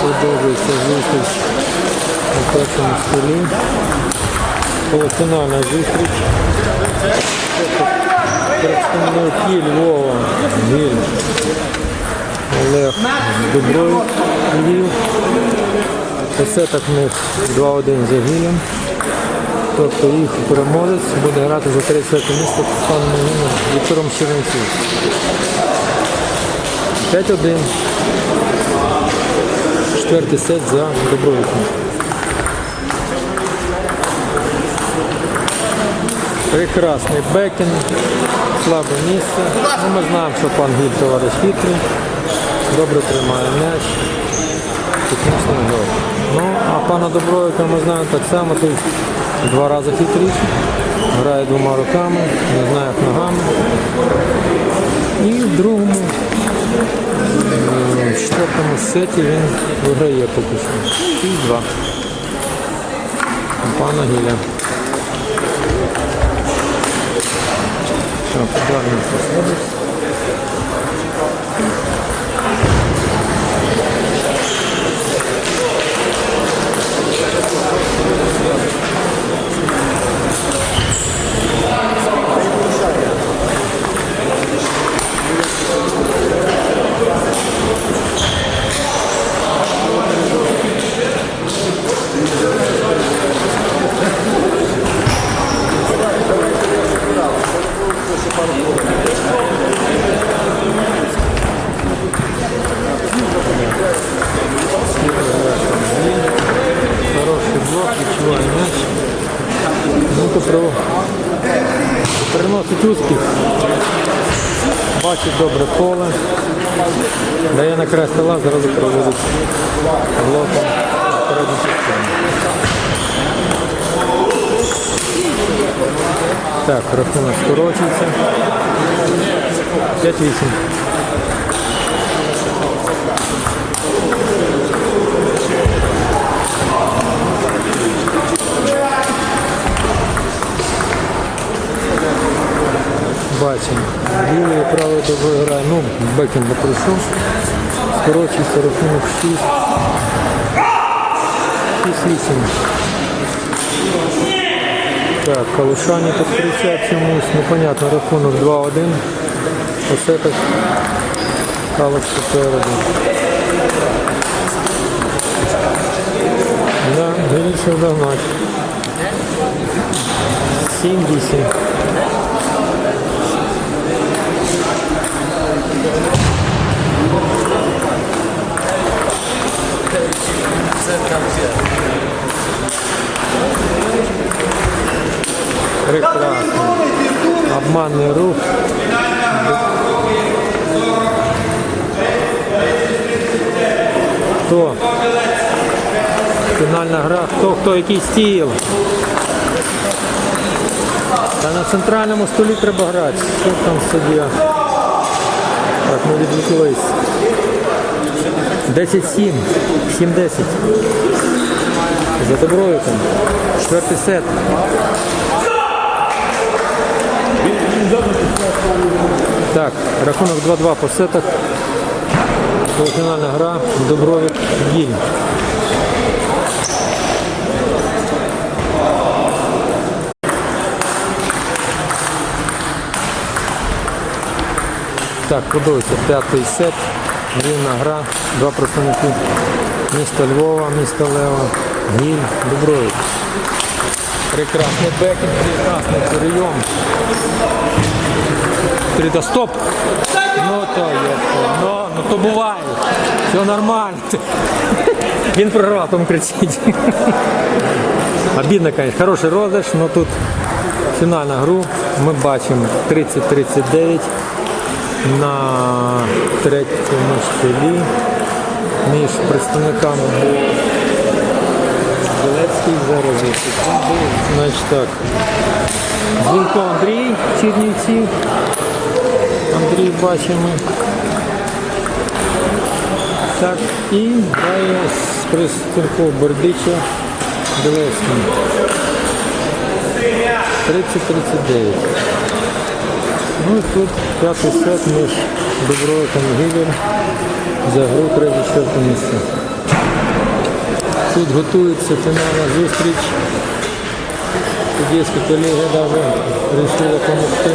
Продовжується зустріч на першому столі. Полуфінальна зустріч. Представники Львова, Гіль, Олег Дубровик, Львів. Посеток в них 2-1 за Гілем. Тобто їх переможець буде грати за 30 місце з паном Віктором Чернеців. 5-1. Четвертий сет за Дубровиком. Прекрасний бекін, слабе місце. Ну, ми знаємо, що пан Гіль товариш хитрий, добре тримає м'яч. Ну, а пана Добровика ми знаємо так само, тут два рази хитріший, грає двома руками, не знає ногами. І в другому, в четвертому сеті він виграє поки що. 6-2. Пана Гіля. Так, ударний посадок. Бачить добре поле. Дає на край стола, зразу проводить блоком передню частину. Так, рахунок скорочується. 5-8. Бачимо. Лівий і правий добре грає. Ну, Бекін не пройшов. Скорочується рахунок 6. 6-8. Так, Калушані тут кричать чомусь. Непонятно, рахунок 2-1. Оце так Калуш попереду. Да, вирішив догнати. 7-8. Прекрасно. Обманний рух. Хто? Фінальна гра. Хто, хто, який стіл? Та на центральному столі треба грати. Хто там суддя? Так, ми відвлеклись. 10-7. 7-10. За Добровиком. Четвертий сет. Так, рахунок 2-2 по сетах. Полуфінальна гра. Добровик Гіль. Так, продовжується п'ятий сет. Рівна гра. Два представники. Місто Львова, місто Лева, Гіль, Дубровик. Прекрасний бекінг, прекрасний прийом. Трида стоп. Ну то є. Ну, ну то буває. Все нормально. Він програв, тому кричить. Обідно, конечно. Хороший розыгрыш, но тут фінальна гру. Ми бачимо 30-39 на третьому столі між представниками Білецький зараз. Значить так. Дзвінко Андрій, Чернівці. Андрій бачимо. Так, і грає з представником Бердича Білецьким. 30-39. Ну і тут п'ятий сет між Добровиком і Гілем. за гру третє-четверте місце. Тут готується фінальна зустріч. Судейська колегія навіть вирішила допомогти.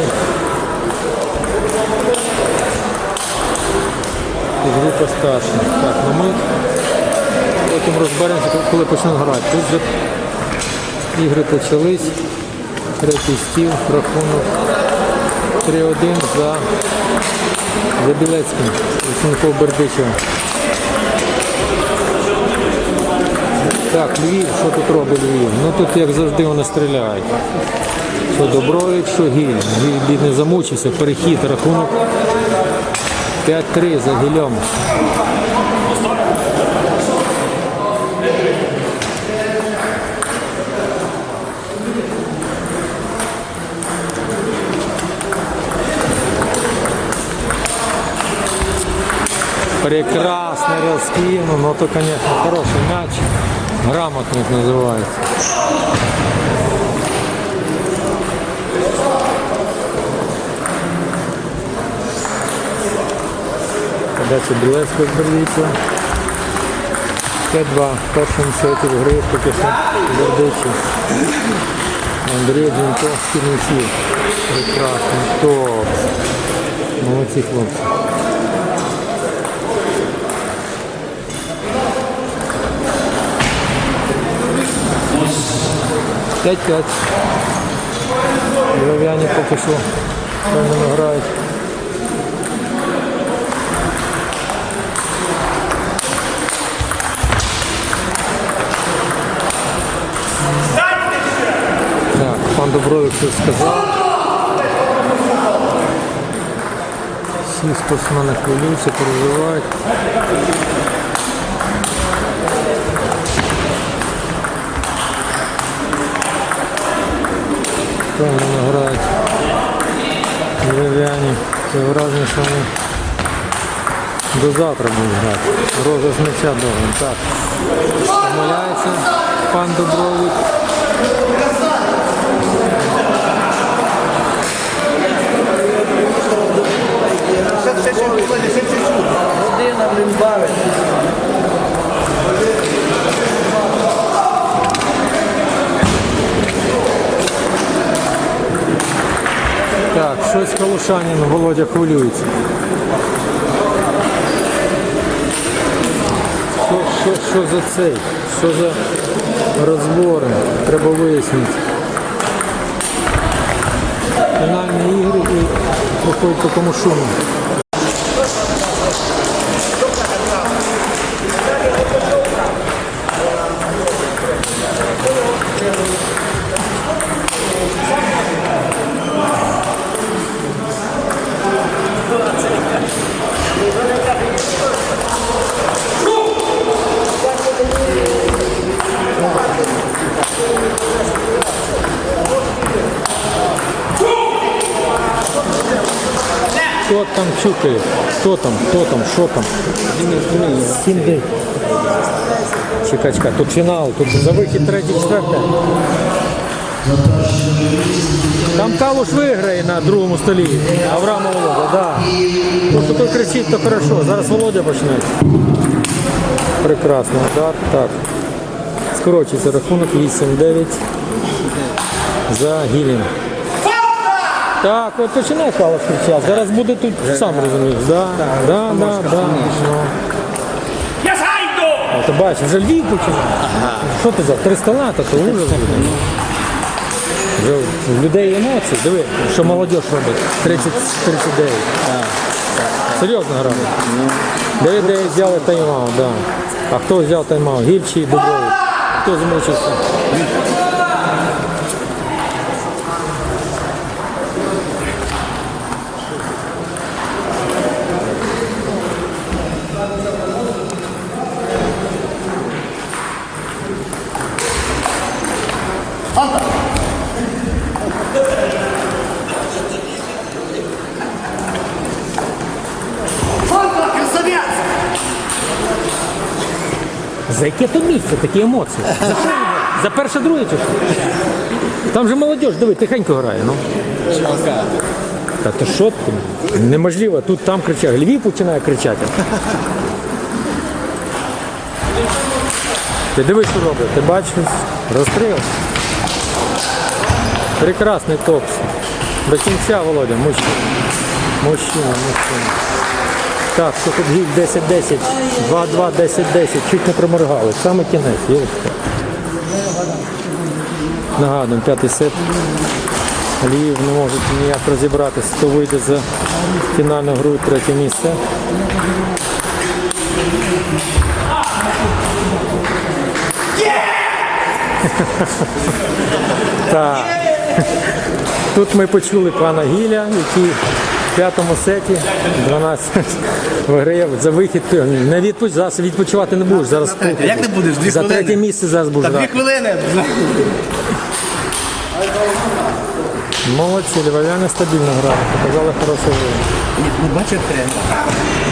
Тут група старших. Так, ну ми потім розберемося, коли почнемо грати. Тут вже ігри почались. Третій стіл, рахунок 3-1 за, за Білецьким. Лисенков Бердичева. Так, Львів, що тут робить Львів? Ну тут як завжди вони стріляють. Що Добровик, що Гіль. Гіль бідний замучився, перехід, рахунок 5-3 за Гільом. Прекрасный раскину, но то, конечно, хороший мяч. Грамотник называется. Подача Білецького Бердичева. 5-2 в першому сеті в гри поки що Бердичев. Андрій Дзіньковський Чернівців. Прекрасно. Топ. Молодці хлопці. 5-5. Дерев'яні поки що певно грають. Пан Добровик щось сказав. Всі спортсмени хвилюються, переживають. Правильно грають дерев'яні. Це враження, що вони до завтра будуть грати. Роза з довгим. Так. Помиляється пан Добровик. Година, блін, бавить. Щось Калушанин Володя хвилюється. Що, що, що за цей? Що за розбори? Треба вияснити. Фінальні ігри і проходить по такому шуму. Чукає? Хто там? Хто там? Що там? Сімди. Чекай, чекай, тут фінал, тут за вихід третє, четверте. Там Калуш виграє на другому столі. Авраама Володя, да. Ну, що той кричить, то хорошо. Зараз Володя почне. Прекрасно, удар. Так. Скорочується рахунок 8-9 за Гілін. Так, от починає Калуш кричати. Зараз буде тут, сам розумієш. Да, да, да, да. Ну. Я зайду! А ти бачиш, вже Львів починає. Що ти за? Три стола, то ужас буде. Вже в людей емоції. Диви, що молодь робить. 30, 39. Серйозно грає. 9-9 взяли тайм-аут, да. А хто взяв тайм-аут? Гільчий, Дубровик. Хто змучився? яке то місце, такі емоції. За, за перше друге чи що? Там же молодіж, диви, тихенько грає. ну. Та то що ти? Неможливо, тут там кричать. Львів починає кричати. Ти дивись, що робить, ти бачиш? Розстріл. Прекрасний топс. До кінця, Володя, мужчина. Мужчина, мужчина. Так, гіль 10-10, 2-2, 10-10, чуть не проморгали. Саме кінець, Єлочка. Нагадуємо, п'ятий сет. Львів не можуть ніяк розібратися, хто вийде за фінальну гру третє місце. Так. Тут ми почули пана Гіля, який п'ятому сеті 12 виграє за вихід. Не відпуч, зараз відпочивати не будеш. Зараз Як не будеш? Дві за хвилини. третє місце зараз будеш. За дві хвилини. Молодці, львов'яни стабільно грали, показали хорошу гру. Ну, бачите,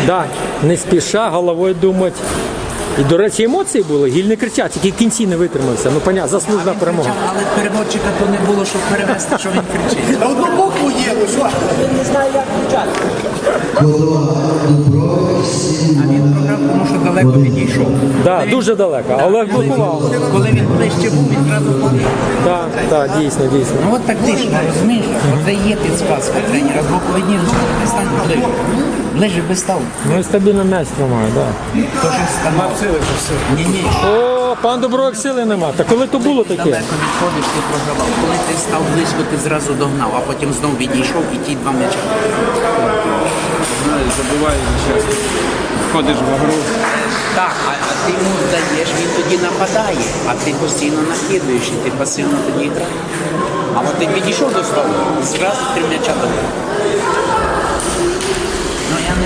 Да, не спіша, головою думати. І, до речі, емоції були, гіль не кричать, тільки в кінці не витримався. Ну, понятно, заслужена перемога. Але переводчика то не було, щоб перевести, що він кричить. Та одну букву є, ну що? Він не знає, як кричати. А він програв, тому що далеко відійшов. Да, дуже далеко. Олег блокував. Коли він ближче був, він одразу побіг. Так, так, дійсно, дійсно. Ну от тактично, розумієш? Оце є підсказка тренера. З боку одні не стань Ближче би став. Ну і стабільно м'яч тримає, так. Тож і станав. Ні, ні. О, пан Добровик сили нема. Та коли то було таке? Далеко відходиш, ти програвав. Коли ти став близько, ти зразу догнав, а потім знов відійшов і ті два м'яча. Знаєш, забуваєш зараз. Входиш в гру. Так, а, а ти йому даєш, він тоді нападає, а ти постійно накидуєш і ти пасивно тоді граєш. А от ти підійшов до столу, зразу три м'яча дали. Ну я не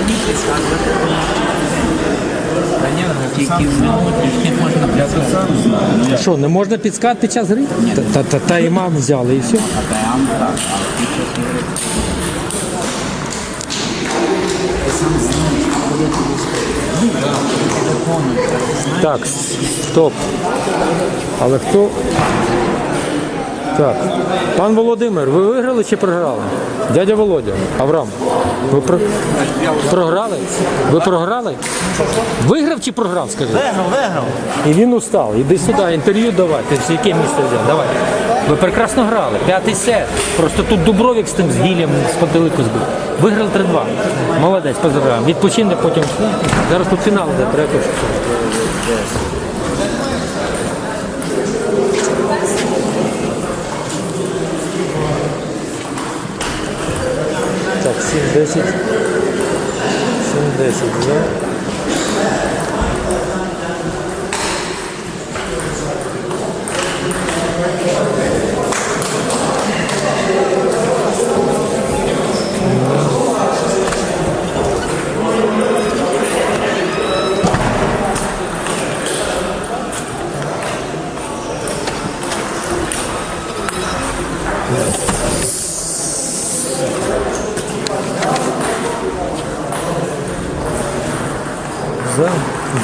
міг підказувати. Тільки в минуті не можна підказувати. Що, не можна підскати під час гри? Та, та, та, та і мам взяли і все. Так, стоп. Але хто? Так. Пан Володимир, ви виграли чи програли? Дядя Володя, Авраам. Ви про... програли? Ви програли? Виграв чи програв, скажи? Виграв, виграв. І він устав. Іди сюди, інтерв'ю давай. Ти ж яке місце взяв? Давай. Ви прекрасно грали. П'ятий сет. Просто тут Дубровік з тим з гілем з пантелику збив. Виграли 3-2. Молодець, поздравляю. Відпочинок потім. Зараз тут фінал де третій. Так, 7-10. 7-10, да? За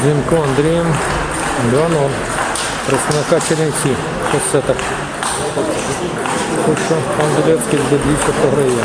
Зінко Андрієм 2-0. Представника Чернівці. Ось це так. Хоч Андрієвський здобільше програє.